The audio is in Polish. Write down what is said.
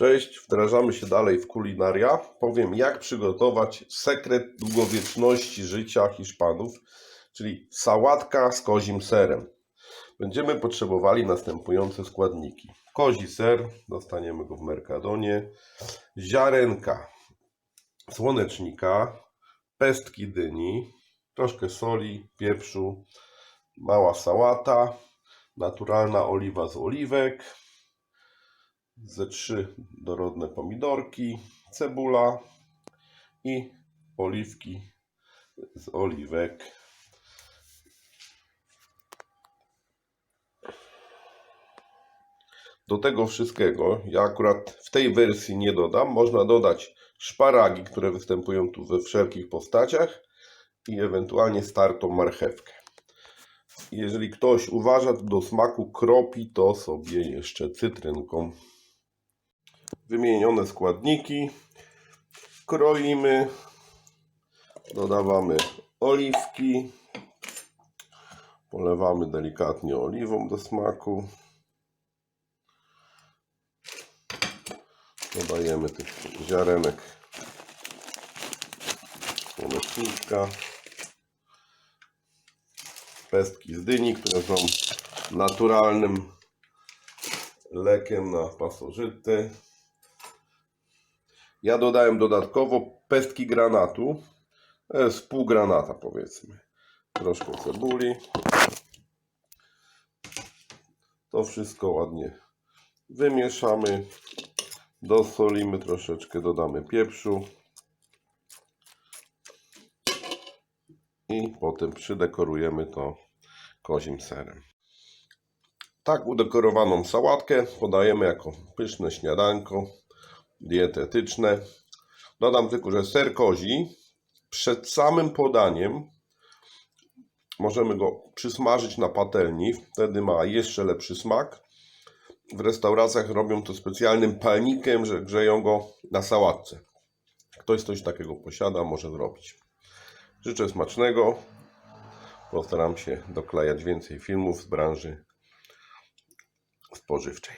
Cześć, wdrażamy się dalej w kulinaria. Powiem, jak przygotować sekret długowieczności życia Hiszpanów, czyli sałatka z kozim serem. Będziemy potrzebowali następujące składniki. Kozi ser, dostaniemy go w Mercadonie, ziarenka słonecznika, pestki dyni, troszkę soli, pieprzu, mała sałata, naturalna oliwa z oliwek, ze trzy dorodne pomidorki, cebula i oliwki z oliwek. Do tego wszystkiego, ja akurat w tej wersji nie dodam, można dodać szparagi, które występują tu we wszelkich postaciach i ewentualnie startą marchewkę. Jeżeli ktoś uważa do smaku kropi, to sobie jeszcze cytrynką wymienione składniki. Kroimy, dodawamy oliwki, polewamy delikatnie oliwą do smaku, dodajemy tych ziarenek słonecznika, pestki z dyni, które są naturalnym lekiem na pasożyty. Ja dodałem dodatkowo pestki granatu. To jest pół granata powiedzmy. Troszkę cebuli. To wszystko ładnie wymieszamy. Dosolimy troszeczkę, dodamy pieprzu. I potem przydekorujemy to kozim serem. Tak udekorowaną sałatkę podajemy jako pyszne śniadanko dietetyczne. Dodam tylko, że ser kozi przed samym podaniem możemy go przysmażyć na patelni, wtedy ma jeszcze lepszy smak. W restauracjach robią to specjalnym palnikiem, że grzeją go na sałatce. Ktoś coś takiego posiada, może zrobić. Życzę smacznego. Postaram się doklejać więcej filmów z branży spożywczej.